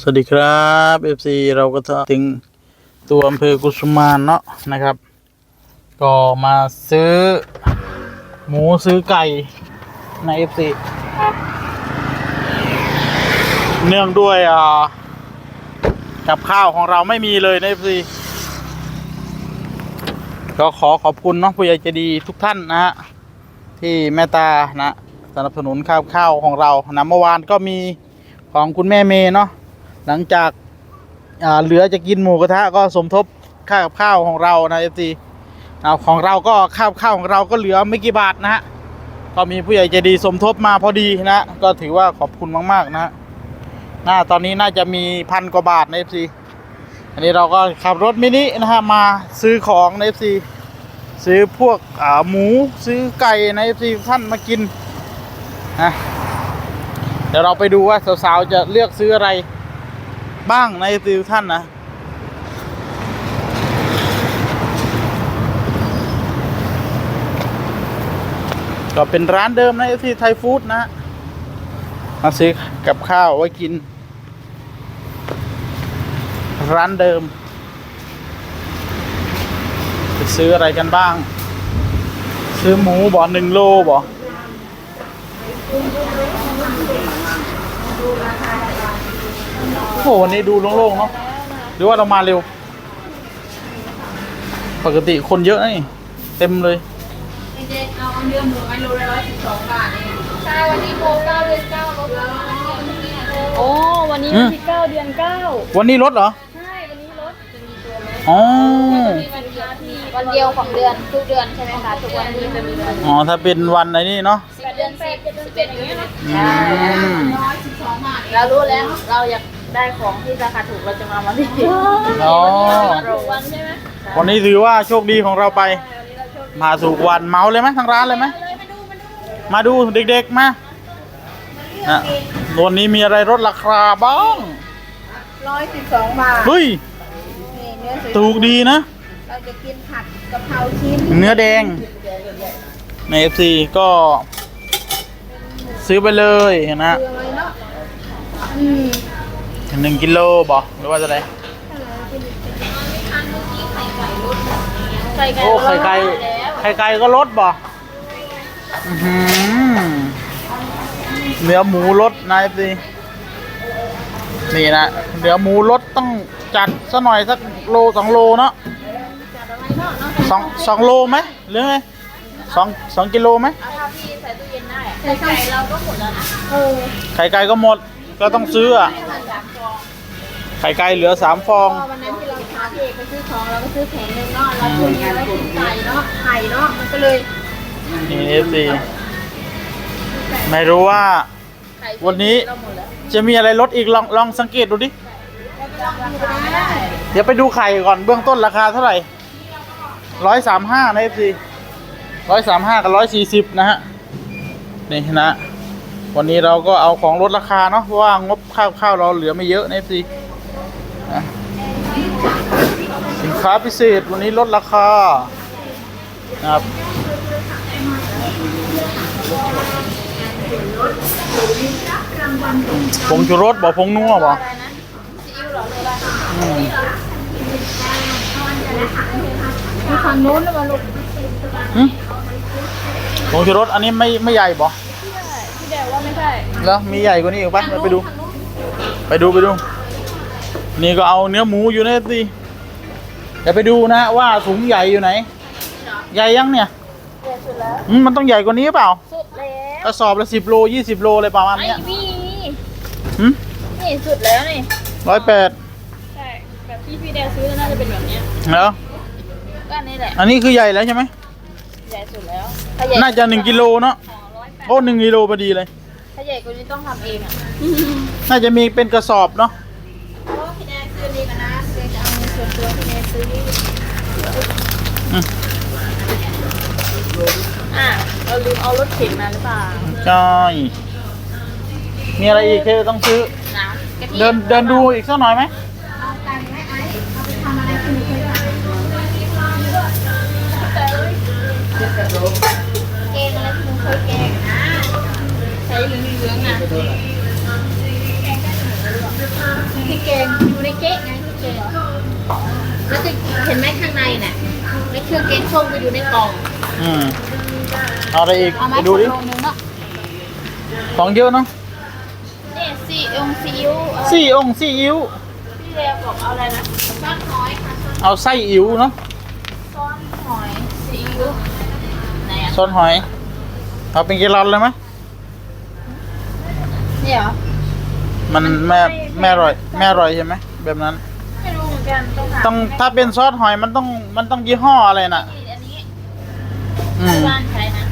สวัสดีครับ FC เราก็ถึงตัวอำเภอกุสุมานเนาะนะครับ ก็มาซื้อ หมูซื้อไก่ใน FC เนื่องด้วยอ่ากับข้าวของเราไม่มีเลยใน FC ก็ขอขอบคุณเนาะผู้ใหญ่ใจดีทุกท่านนะฮะที่แม่ตานะสนับสนุนข้าวข้าวของเรานะเมื่อวานก็มีของคุณแม่เมย์เนาะ หลังจากเหลือจะกินหมูกระทะก็สมทบค่ากับข้าวของเรานะเอฟซีเอาของเราก็ข้าวข้าวของเราก็เหลือไม่กี่บาทนะฮะก็มีผู้ใหญ่ใจดีสมทบมาพอดีนะ ก็ถือว่าขอบคุณมาก ๆ นะฮะน่าตอนนี้น่าจะมีพันกว่าบาทในเอฟซีอันนี้เราก็ขับรถมินินะฮะมาซื้อของในเอฟซีซื้อพวกหมูซื้อไก่ในเอฟซีท่านมากินนะเดี๋ยวเราไปดูว่าสาวๆจะเลือกซื้ออะไร บ้างในติวท่านนะก็เป็นร้านเดิมนะที่ไทยฟู้ดนะมาซื้อกับข้าวไว้กิน ร้านเดิมจะซื้ออะไรกันบ้าง ซื้อหมูบ่อหนึ่งโลบ่อ หวันนี้ดูโล่งๆเนาะหรือว่าเรามาเร็ว ปกติคนเยอะนะนี่เต็มเลยเด็กๆเอาเนื้อหมูไอโลละร้อยสิบสองบาทเองใช่วันนี้โปรเก้าเดือนเก้าลดแล้วโอ้วันนี้อืวันมที่เก้าเดือนเก้าวันนี้ลดเหรอใช่วันนี้รถจะมีตัวลดอ๋อมีวันเดียวที่วันเดียวของเดือนทุกเดือนใช่ไหมคะทุกวันนี้จะมีวันอ๋อถ้าเป็นวันไหนนี่เนาะสิบเดือนสิบสิบเอ็ดอย่างเงี้ยนะอืมร้อยสิบสองบาทเรารู้แล้วเราอยาก ได้ของที่ราคาถูกเราจะมาวันที่อ๋อถูกวันใช่ไหมวันนี้ถือว่าโชคดีของเราไป มาถูกวันเมาเลยไหมทางร้านเลยไหมมาดูเด็กๆมานะวันนี้มีอะไรลดราคาบ้างร้อยสิบสองบาทเฮ้ยนี่เนื้อสวยถูกดีนะ เราจะกินผัดกะเพราชิ้นเนื้อแดง ใน FC ก็ ซื้อไปเลยนะเรือไว้เนาะอืม หนึ่งกิโลบอกหรือว่าจะไรไข่ไก่โอ้ไข่ไก่ไข่ไก่ก็ลดบอหือเนื้อหมูลดนะ FC นี่นะเนื้อหมูลดต้องจัดซะหน่อยสักโลสองโลเนาะสองสองโลไหมหรือไงสองสองกิโลไหมไข่ไก่เราก็หมดแล้วนะไข่ไก่ก็หมดก็ต้องซื้ออะ ไข่ไก่เหลือสามฟอง ก็วันนั้นที่เราพาพี่เอกไปซื้อของเราก็ซื้อแผงหนึ่งเนาะแล้วคุณไว้กินไก่เนาะไข่เนาะมันก็เลยนี่เอฟซีไม่รู้ว่า ไข่วันนี้ เราหมดแล้วจะมีอะไรลดอีกลองลองสังเกตดูดิราคาได้เดี๋ยวไปดูไข่ก่อนเบื้องต้นราคาเท่าไหร่ร้อยสามห้านะเอฟซีร้อยสามห้ากับร้อยสี่สิบนะฮะ นี่นะ วันนี้เราก็เอาของลดราคาเนาะ เพราะว่างบข้าวข้าวเราเหลือไม่เยอะนะเอฟซี สินค้าพิเศษวันนี้ลดราคานะครับผงชูรสบ่ผงนัวบ่อะไรนะซีอิ๊วเหรอเลยละอืมมีฝั่งนู้นหรือเปล่าลูกหึผงชูรสอันนี้ไม่ไม่ใหญ่บ่พี่แดวว่าไม่ใช่แล้วมีใหญ่กว่านี้อีกปะไปดู ไปดูไปดู นี่ก็เอาเนื้อหมูอยู่นะสิเดี๋ยวไปดูนะว่าถุงใหญ่อยู่ไหน ใหญ่ยังเนี่ยเด็ดสุดแล้วอืมมันต้องใหญ่กว่านี้หรือเปล่าสุดแล้วกระสอบละสิบโลยี่สิบโลเลยประมาณไอ้เนี้ยพี่หืมนี่สุดแล้วนี่ร้อยแปดใช่แบบที่พี่แดวซื้อน่าจะเป็นแบบเนี้ยแล้วก็อันนี้แหละอันนี้คือใหญ่แล้วใช่ไหมใหญ่สุดแล้วถ้าใหญ่น่าจะหนึ่งกิโลเนาะโอ้หนึ่งกิโลพอดีเลยถ้าใหญ่กว่านี้ต้องทำเองอะน่าจะมีเป็นกระสอบเนาะเพราะ ส่วนตัวพี่แนนซื้อนี่อืมอะเราลืมเอารถเข็นมาหรือเปล่าใช่มีอะไรอีกที่ต้องซื้อ น้ำกะทิเดินเดินดูอีกสักหน่อยไหมเอาไก่ไหมไอ้เอาไปทำอะไรคุณเคยทำแกงอะไรคุณเคยแกงนะใช้เหลืองๆอะพริกริกแกงอยู่ในเก๊ะไงพริกแกง แล้วจะเห็นไหมข้างในน่ะในเครื่องแกงส้มก็อยู่ในกล่องอืมเอาอะไรอีกเอาไหมไปดูดิโลนึงเนาะของเยอะเนาะนี่สี่องซีอิ๊วเอาสี่องค์สี่อิ๋วพี่เดวบอกเอาอะไรนะซอสหอยค่ะเอาไส้อิ๋วเนาะซอสหอยซีอิ๊วไหนอะซอนหอย เอาเป็นแกลลอนเลยไหมนี่เหรอมันแม่แม่อร่อยแม่อร่อยใช่ไหมแบบนั้นไม่รู้เหมือน กันต้องถามต้องถ้าเป็นซอสหอยมันต้องมันต้องยี่ห้ออะไรน่ะนี่อันนี้อืม บ้านใครนะ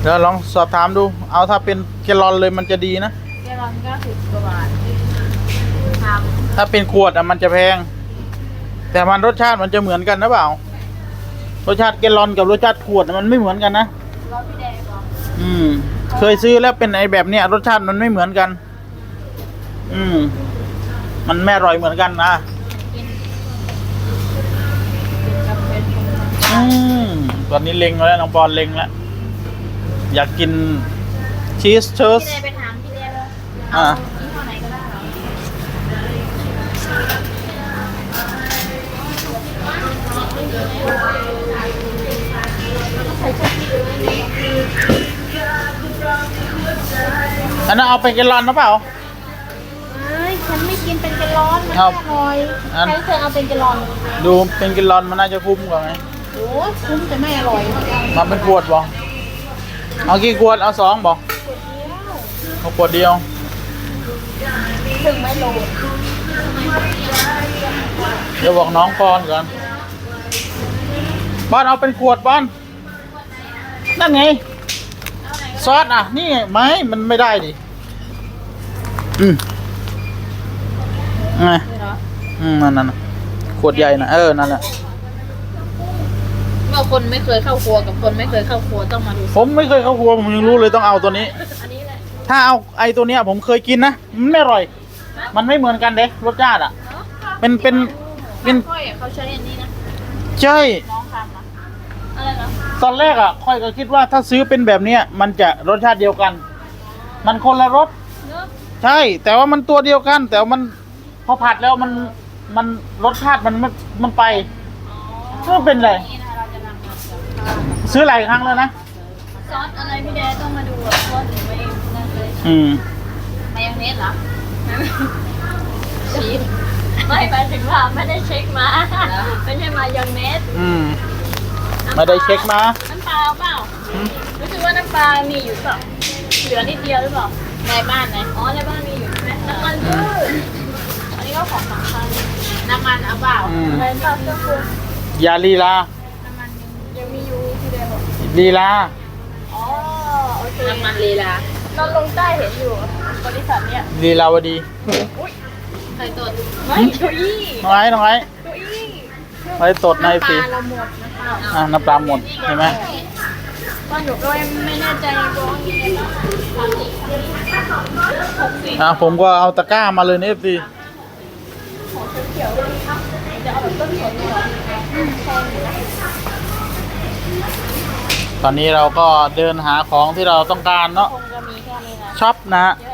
เดี๋ยวลองสอบถามดู เอาถ้าเป็นแกลลอนเลยมันจะดีนะ แกลลอนเก้าสิบกว่าบาททถ้าเป็นขวดอะมันจะแพง แต่มันรสชาติมันจะเหมือนกันนะเปล่า รสชาติแกลลอนกับรสชาติขวดมันไม่เหมือนกันนะำรอพี่แดงก่อนอืม เคยซื้อแล้วเป็นไอแบบเนี้ยรสชาติมันไม่เหมือนกัน อืม มันไม่อร่อยเหมือนกันนะ อืม ตอนนี้เล็งมาแล้วน้องบอลเล็งแล้ว อยากกินชีสเชิร์สพี่เดไปถามพี่เดเลยอ่ายี่ห้อไหนก็ได้เหรออันนั้นเอาเป็นแกลลอนนะเปล่าเอ้ยฉันไม่กินเป็นแกลลอนมันครัไม่บอร่อยอัน ใครเคยเอาเป็นแกลลอนดูเป็นแกลลอนมันน่าจะคุ้มกว่าไหม โอ้คุ้มแต่ไม่อร่อยมาเป็นขวดบ่เอากี่ขวด เอาสองบ่เอาขวดเดียวถึงไม่โลดเดี๋ยวบอกน้องปอนก่อนบอนเอาเป็นขวดบอนนั่นไง ซอสอะ นี่ไงไม่มันไม่ได้ดิ อืมไงอืมนั่นนั่นน่ะขวดใหญ่นะเออ นั่นแหละ เมื่อคนไม่เคยเข้าครัวกับคนไม่เคยเข้าครัวต้องมาดูผมไม่เคยเข้าครัวผมยังรู้เลยต้องเอาตัวนี้ อันนี้แหละถ้าเอาไอ้ตัวเนี้ยผมเคยกินนะมันไม่อร่อย มันไม่เหมือนกันเด้รสชาติอะ เป็นเป็นเป็นค่อยอะเขาใช้อันนี้นะใช่น้องทำนะอะไรนะตอนแรกอะค่อยก็คิดว่าถ้าซื้อเป็นแบบเนี้ยมันจะรสชาติเดียวกัน มันคนละรสเนอะใช่ แต่ว่ามันตัวเดียวกัน แต่ว่ามันพอผัดแล้วมันมันรสชาติมันมันมันไปมันเป็นไร ซื้อหลายครั้งแล้วนะ ซอสอะไรพี่แดงต้องมาดูอะซอสถึงไม่นั่นเลยอืม มายองเนสเหรอชีสไม่ไปถึงว่าไม่ได้เช็คมาไม่ใช่มายองเนสอืมไม่ได้เช็คมา น้ำปลาเอาเปล่ารู้สึกว่าน้ำปลามีอยู่เปล่าเหลือนิดเดียวหรือเปล่าในบ้านไหนอ๋อในบ้านมีอยู่ใช่ไหมน้ำมันพืชอันนี้ก็ของสำคัญน้ำมันเอาเปล่าอืมอะไรเปล่าเครื่องปรุงอย่าลีลา น้ำมันยังมีอยู่พี่แดงบอก ลีลาอ๋อโอเคน้ำมันลีลาตอนลงใต้เห็นอยู่ บริษัทเนี่ยลีลาวดีเคยตรวจไม่เก้าอี้น้องไอ้น้องไอ้เก้าอี้ไว้ตดในน้ำปสิลาเราหมดนะคะอะน้ำปลาหมดเห็นไหมบ้านหนูก็ไม่แน่ใจว่ามีอะไรบ้างสามสิบหกสิบอะผมก็เอาตะกร้ามาเลยนี่สิของเขียวๆเลยครับจะเอาแบบต้นสนเลยเหรออืมแพงอยู่นะ ตอนนี้เราก็เดินหาของที่เราต้องการเนาะคงจะมีแค่นี้นะช็อปนะฮะ เยอะ